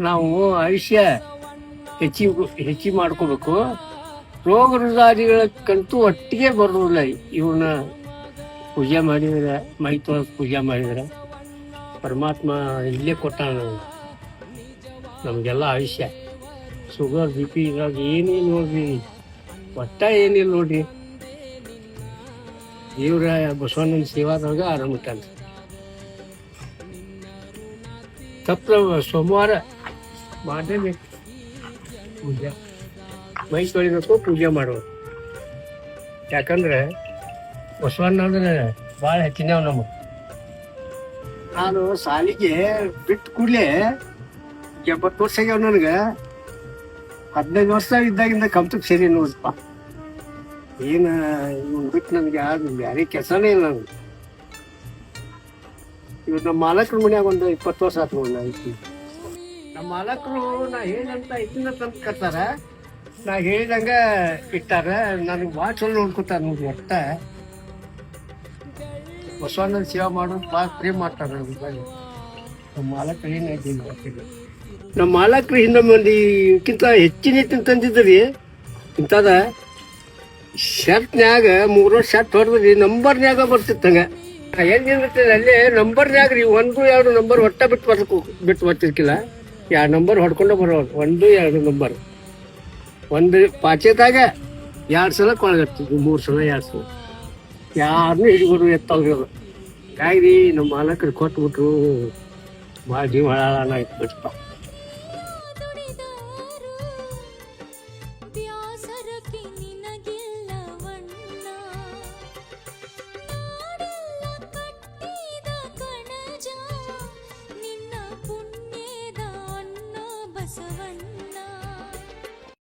ನಾವು ಆಯುಷ್ಯ ಹೆಚ್ಚಿ ಹೆಚ್ಚಿ ಮಾಡ್ಕೋಬೇಕು. ರೋಗ ರುಜಾರಿಗಳಕ್ಕಂತೂ ಒಟ್ಟಿಗೆ ಬರೋದಿಲ್ಲ. ಇವನ್ನ ಪೂಜೆ ಮಾಡಿದ್ರೆ, ಮೈ ಪೂಜೆ ಮಾಡಿದ್ರೆ ಪರಮಾತ್ಮ ಇಲ್ಲೇ ಕೊಟ್ಟ ನಮ್ಗೆ. ನಮಗೆಲ್ಲ ಆಯುಷ್ಯ. ಶುಗರ್, ಬಿ ಪಿ ಇದ್ರಾಗ ಏನೇನು ನೋಡ್ರಿ? ಒಟ್ಟ ಏನಿಲ್ಲ ನೋಡ್ರಿ. ದೇವ್ರ ಬಸವಣ್ಣನ ಸೇವಾದಾಗ ಆರಾಮ ತಪ್ಪ, ಸೋಮವಾರ ಮಾಡಲೇಬೇಕು ಪೂಜೆ. ಮೈ ಪೂಜೆ ಮಾಡೋದು ಯಾಕಂದ್ರೆ ಬಸವಣ್ಣ ಅಂದ್ರೆ ಭಾಳ ಹೆಚ್ಚಿನವ್ ನಮಗೆ. ನಾನು ಸಾಲಿಗೆ ಬಿಟ್ಟು ಕೂಡಲೇ ಎಂಬತ್ತು ವರ್ಷ ಆಗ್ಯಾವ ನನಗೆ. ಹದಿನೈದು ವರ್ಷ ಇದ್ದಾಗಿಂದ ಕಂಪ್ತಕ್ಕೆ ಸೇರಿ ನೋಡಪ್ಪ ಏನು ಇವ್ನು ಬಿಟ್ಟು ನನಗೆ ಯಾರು ಬೇರೆ ಕೆಲಸನೇ ಇಲ್ಲ ನನಗೆ. ಇವ್ರು ನಮ್ಮ ಮಾಲಕ್ರ ಮನ್ಯಾಗ ಒಂದು ಇಪ್ಪತ್ತು ವರ್ಷ ಆತು ನೋಡಿ ನಮ್ಮ ಮಾಲಕರು ನಾ ಏನಂತ ಇದನ್ನ ತಂದು ಕರ್ತಾರ ನಾ ಹೇಳಿದಂಗ ಇಟ್ಟಾರ. ನನಗೆ ಭಾಳ ಚಲೋ ನೋಡ್ಕೊತಾರ ನೋಡಿ ಒಟ್ಟ. ಬಸವಣ್ಣನ ಸೇವೆ ಮಾಡೋದು ಭಾಳ ಪ್ರೇಮ ಮಾಡ್ತಾರ ನನ್ನ ಬಗ್ಗೆ. ನಮ್ಮ ಮಾಲಕರು ಏನೈತಿ ಗೊತ್ತಿಲ್ಲ. ನಮ್ಮ ಮಾಲಕರು ಹಿಂದೆ ಮಂದಿ ಇದಕ್ಕಿಂತ ಹೆಚ್ಚಿನ ಹೆಚ್ಚಿನ ತಂದಿದ್ರಿ ಇಂಥದ ಶರ್ಟ್ನ್ಯಾಗ ಮೂರು ಶರ್ಟ್ ಹೊಡೆದ್ರಿ, ನಂಬರ್ನ್ಯಾಗ ಬರ್ತಿತ್ತಂಗ ಏನಿರ್ತದೆ ಅಲ್ಲಿ ನಂಬರ್ನ್ಯಾಗ ರೀ ಒಂದು, ಎರಡು ನಂಬರ್ ಒಟ್ಟ ಬಿಟ್ಟು ಬರ್ಬೇಕು ಬಿಟ್ಟು ಬರ್ತಿರ್ಕಿಲ್ಲ ಎರಡು ನಂಬರ್ ಹೊಡ್ಕೊಂಡು ಬರೋದು ಒಂದು, ಎರಡು ನಂಬರ್ ಒಂದು ಪಾಚೆದಾಗ ಎರಡು ಸಲ ಕೊಳಗತ್ತಿದ್ವಿ ಮೂರು ಸಲ ಎರಡು ಸಲ. ಯಾರನ್ನೂ ಹಿಡಿಗೋರು ಎತ್ತವ್ರಿ ಹಾಗಾಗಿ ನಮ್ಮ ಮಾಲಕರು ಕೊಟ್ಬಿಟ್ರು. ಭಾಳ ಜೀವ ಹಾಳಾನ